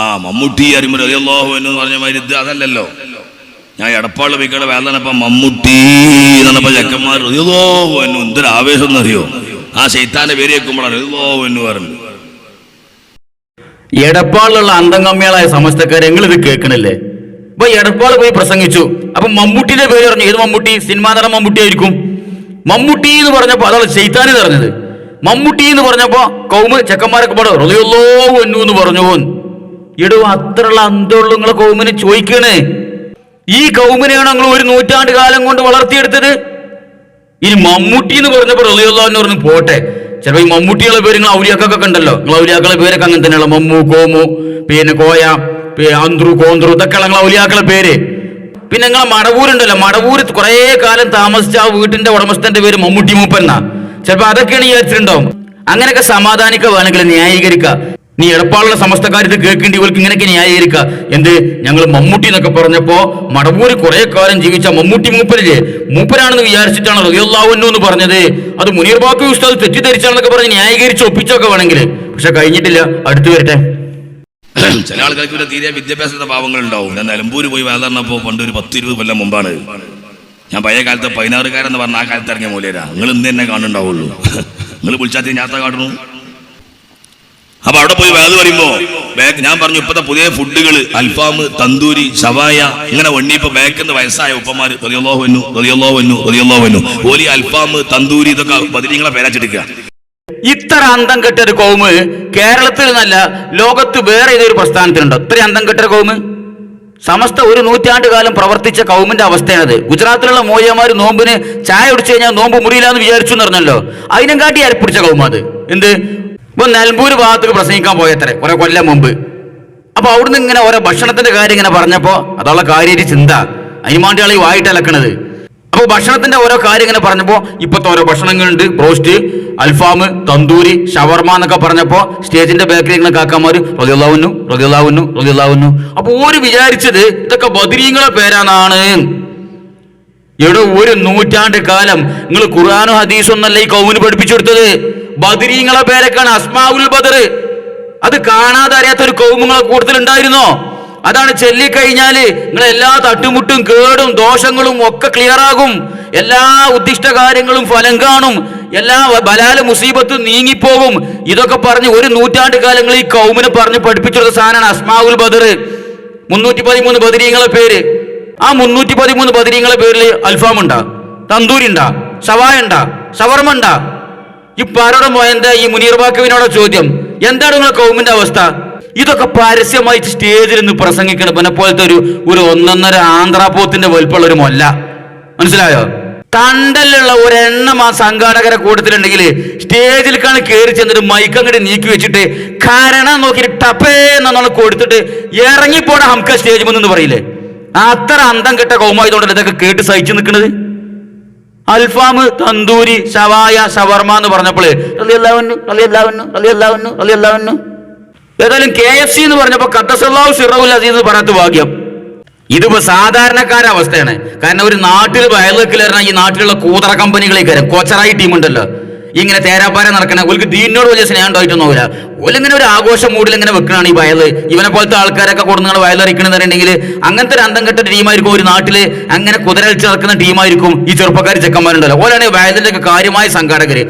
ആ മമ്മൂട്ടി അറിയുമ്പോൾ റളിയല്ലാഹു എന്ന് പറഞ്ഞ മാതിരി അതല്ലല്ലോ. ഞാൻ എടപ്പാളിൽ പോയിക്കടെ വേദനപ്പം മമ്മൂട്ടി എന്നപ്പോ ചെക്കന്മാർ റളിയല്ലാഹു എന്നു എന്തൊരു ആവേശം എന്നറിയോ? ആ ശൈത്താന്റെ പേര് റളിയല്ലാഹു എന്ന് പറഞ്ഞു എടപ്പാളിലുള്ള അന്തംഗമ്മികളായ സമസ്തക്കാരെ നിങ്ങൾ ഇത് കേൾക്കണില്ലേ? ഇപ്പൊ എടപ്പാൾ പോയി പ്രസംഗിച്ചു. അപ്പൊ മമ്മൂട്ടിയുടെ പേര് പറഞ്ഞു ഏത് മമ്മൂട്ടി? സിനിമാ നടൻ മമ്മൂട്ടി ആയിരിക്കും. മമ്മൂട്ടി എന്ന് പറഞ്ഞപ്പോ അതാണ് ചെയ്താനി പറഞ്ഞത്. മമ്മൂട്ടി എന്ന് പറഞ്ഞപ്പോ കൗമ ചെക്കന്മാരൊക്കെ പാടും എന്നു എന്ന് പറഞ്ഞു എടോ അത്രയുള്ള അന്തമുള്ള നിങ്ങളെ കൗമിനെ ചോദിക്കണേ. ഈ കൗമിനെയാണ് നിങ്ങൾ ഒരു നൂറ്റാണ്ട് കാലം കൊണ്ട് വളർത്തിയെടുത്തത്. ഇനി മമ്മൂട്ടി എന്ന് പറഞ്ഞപ്പോൾ റളിയുള്ള എന്ന് പറഞ്ഞു പോട്ടെ. ചിലപ്പോൾ ഈ മമ്മൂട്ടികളെ പേര് നിങ്ങൾ ഔലിയാക്കൊക്കെ ഉണ്ടല്ലോ. നിങ്ങൾ ഔലിയാക്കളെ പേരൊക്കെ അങ്ങനെ തന്നെയുള്ള മമ്മു കോമു പിന്നെ കോയ അന്ത്രു കോന്ത്രു ഇതൊക്കെ നിങ്ങൾ ഔലിയാക്കളെ പേര്. പിന്നെ നിങ്ങളെ മടവൂരുണ്ടല്ലോ മടവൂര് കുറേ കാലം താമസിച്ച ആ വീട്ടിന്റെ ഉടമസ്ഥന്റെ പേര് മമ്മൂട്ടി മൂപ്പന്നാ ചിലപ്പോ അതൊക്കെയാണ് വിചാരിച്ചിട്ടുണ്ടാവും. അങ്ങനെയൊക്കെ സമാധാനിക്കുക വേണമെങ്കിൽ ന്യായീകരിക്കുക. നീ എടപ്പാളുടെ സമസ്ത കാര്യത്തിൽ കേൾക്കേണ്ടി ഇവർക്ക് ഇങ്ങനെയൊക്കെ ന്യായീകരിക്കുക എന്ത്? ഞങ്ങൾ മമ്മൂട്ടി എന്നൊക്കെ പറഞ്ഞപ്പോ മടവൂര് കുറെ കാലം ജീവിച്ച മമ്മൂട്ടി മൂപ്പരില്ലേ? മൂപ്പരാണെന്ന് വിചാരിച്ചിട്ടാണ് റളിയല്ലാഹു എന്ന് പറഞ്ഞത്. അത് മുനീർ ബാക്കി ഉസ്താദ് തെറ്റിദ്ധരിച്ചാണെന്നൊക്കെ പറഞ്ഞ് ന്യായീകരിച്ച് ഒപ്പിച്ചൊക്കെ വേണമെങ്കിൽ. പക്ഷെ കഴിഞ്ഞിട്ടില്ല. അടുത്ത് വരട്ടെ. ചില ആൾക്കാർക്ക് ഇവിടെ തീരെ വിദ്യാഭ്യാസത്തെ പാവങ്ങൾ ഉണ്ടാവും ഞാൻ നിലമ്പൂര് പോയി വേദനപ്പോ പണ്ട് ഒരു പത്ത് ഇരുപത് കൊല്ലം മുമ്പാണ്. ഞാൻ പഴയ കാലത്ത് പതിനാറുകാരെന്ന് പറഞ്ഞ ആ കാലത്ത് ഇറങ്ങിയ മൂലരാ നിങ്ങൾ ഇന്ന് തന്നെ കാണുന്നുണ്ടാവുള്ളൂ. നിങ്ങൾ വിളിച്ചാൽ ഞാത്ത കാട്ടുന്നു അപ്പൊ അവിടെ പോയി വേദ പറയുമ്പോ ബാക്ക് ഞാൻ പറഞ്ഞു ഇപ്പത്തെ പുതിയ ഫുഡുകൾ അൽഫാം തന്തൂരി ഷവായ ഇങ്ങനെ വണ്ണി ഇപ്പൊ ബാക്കിന്ന് വയസ്സായ ഉപ്പമാര് റതിയല്ലോ വന്നു റതിയല്ലോ വന്നു റതിയല്ലോ വന്നു ഓലി അൽഫാം തന്തൂരി ഇതൊക്കെ ബദരീങ്ങളെ പേരാച്ചെടുക്കുക ഇത്ര അന്തം കെട്ട ഒരു കൗമ് കേരളത്തിൽ നിന്നല്ല ലോകത്ത് വേറെ ഏതൊരു പ്രസ്ഥാനത്തിനുണ്ടോ? ഇത്ര അന്തം കെട്ട കോമ് സമസ്ത ഒരു നൂറ്റാണ്ട് കാലം പ്രവർത്തിച്ച കൗമിന്റെ അവസ്ഥയാണത്. ഗുജറാത്തിലുള്ള മോയമാർ നോമ്പിന് ചായ കുടിച്ചു കഴിഞ്ഞാൽ നോമ്പ് മുറിയില്ലാന്ന് വിചാരിച്ചു എന്ന് പറഞ്ഞല്ലോ. അതിനെ കാട്ടി അരപ്പിടിച്ച കൗമ അത്. എന്ത്? ഇപ്പൊ നെൽമ്പൂര് ഭാഗത്തേക്ക് പ്രസംഗിക്കാൻ പോയത്രേ കുറെ കൊല്ലം മുമ്പ്. അപ്പൊ അവിടുന്ന് ഇങ്ങനെ ഓരോ ഭക്ഷണത്തിന്റെ കാര്യം ഇങ്ങനെ പറഞ്ഞപ്പോ അതുള്ള കാര്യമായിട്ട് ചിന്ത. അതിനുമാണ്ടിയാണ് ഈ വായിട്ട് അലക്കണത്. അപ്പൊ ഭക്ഷണത്തിന്റെ ഓരോ കാര്യം ഇങ്ങനെ പറഞ്ഞപ്പോ ഇപ്പത്തെ ഓരോ ഭക്ഷണങ്ങളുണ്ട്. ബ്രോസ്റ്റ് അൽഫാം തന്തൂരി ഷവർമ എന്നൊക്കെ പറഞ്ഞപ്പോ സ്റ്റേജിന്റെ ബേക്കറി ഇങ്ങനെ കാക്കാമാര് റതിയുള്ളാവുന്നു റതിയുള്ളാവുന്നു റതിയുള്ളാവുന്നു അപ്പൊ ഓര് വിചാരിച്ചത് ഇതൊക്കെ ബദരീങ്ങളെ പേരാന്നാണ്. എവിടെ ഒരു നൂറ്റാണ്ട് കാലം നിങ്ങൾ ഖുർആാനോ ഹദീസും ഈ കൗമിന് പഠിപ്പിച്ചു കൊടുത്തത്. ബദരീങ്ങളെ പേരൊക്കെയാണ് അസ്മാവുൽ ബദർ. അത് കാണാതെ അറിയാത്ത ഒരു കൗമുങ്ങളെ കൂടുതൽ ഉണ്ടായിരുന്നോ അതാണ് ചെല്ലിക്കഴിഞ്ഞാൽ നിങ്ങൾ എല്ലാ തട്ടുമുട്ടും കേടും ദോഷങ്ങളും ഒക്കെ ക്ലിയർ ആകും. എല്ലാ ഉദ്ദിഷ്ട കാര്യങ്ങളും ഫലം കാണും. എല്ലാ ബലാല മുസീബത്തും നീങ്ങിപ്പോകും. ഇതൊക്കെ പറഞ്ഞ് ഒരു നൂറ്റാണ്ട് കാലങ്ങൾ ഈ കൗമിനെ പറഞ്ഞ് പഠിപ്പിച്ചെടുത്ത സാധനമാണ് അസ്മാവുൽ ബദർ. മുന്നൂറ്റി പതിമൂന്ന് ബദരീങ്ങളെ പേര്. ആ മുന്നൂറ്റി പതിമൂന്ന് ബദരീങ്ങളെ പേരിൽ അൽഫാം ഉണ്ടാ തന്തൂരി ഉണ്ടാ ഷവായ ഉണ്ടാ ഈ പരട എന്താ ഈ മുനീർ ബാക്കുവിനോട് ചോദ്യം? എന്താണ് നിങ്ങളെ കൗമിന്റെ അവസ്ഥ? ഇതൊക്കെ പരസ്യമായി സ്റ്റേജിൽ നിന്ന് പ്രസംഗിക്കണം പിന്നെ പോലത്തെ ഒരു ഒരു ഒന്നൊന്നര ആന്ധ്രാപോത്തിന്റെ വലുപ്പമുള്ള ഒരു മൊല്ല. മനസ്സിലായോ? തണ്ടലുള്ള ഒരെണ്ണം ആ സംഘാടകരെ കൂട്ടത്തിലുണ്ടെങ്കിൽ സ്റ്റേജിൽ കാണി കയറി ചെന്നിട്ട് മൈക്ക് അങ്ങോട്ട് നീക്കി വെച്ചിട്ട് കാരണം നോക്കിയിട്ട് ടപ്പേ എന്നാണ് കൊടുത്തിട്ട് ഇറങ്ങിപ്പോണ ഹംക സ്റ്റേജ് മുന്നു പറയില്ലേ? അത്ര അന്തം കെട്ട കൗമായതുകൊണ്ടല്ലേ ഇതൊക്കെ കേട്ട് സഹിച്ചു നിൽക്കുന്നത് അൽഫാം തന്തൂരി ഷവായ ഷവർമ എന്ന് പറഞ്ഞപ്പോൾ ഏതായാലും കെ എഫ് സി എന്ന് പറഞ്ഞപ്പോൾ ഖത്തസല്ലാഹു സിറവുൽ അസീസ് എന്ന് പറഞ്ഞത് ഭാഗ്യം. ഇതിപ്പോ സാധാരണക്കാര അവസ്ഥയാണ്. കാരണം ഒരു നാട്ടിൽ വയലക്കിലേറിന ഈ നാട്ടിലുള്ള കൂതറ കമ്പനികളെ കയറും കൊച്ചറായി ടീം ഉണ്ടല്ലോ. ഇങ്ങനെ തേരാപ്പാര നടക്കണ ഓൽക്ക് ദീനോട് വലിയ സ്നേഹം ഉണ്ടായിട്ടൊന്നുമില്ല. ഓലിങ്ങനെ ഒരു ആഘോഷ മൂടിൽ ഇങ്ങനെ വെക്കണാണ് ഈ വയൽ. ഇവനെ പോലത്തെ ആൾക്കാരൊക്കെ കൊടുങ്ങൾ പറഞ്ഞിട്ടുണ്ടെങ്കിൽ അങ്ങനത്തെ ഒരു അന്തം കെട്ട ടീമായിരിക്കും ഒരു നാട്ടിൽ അങ്ങനെ കുതിരളിച്ച് നടക്കുന്ന ടീമായിരിക്കും ഈ ചെറുപ്പക്കാർ ചെക്കന്മാരുണ്ടല്ലോ. ഓലാണ് വയലിന്റെ ഒക്കെ കാര്യമായ സംഘാടകര്.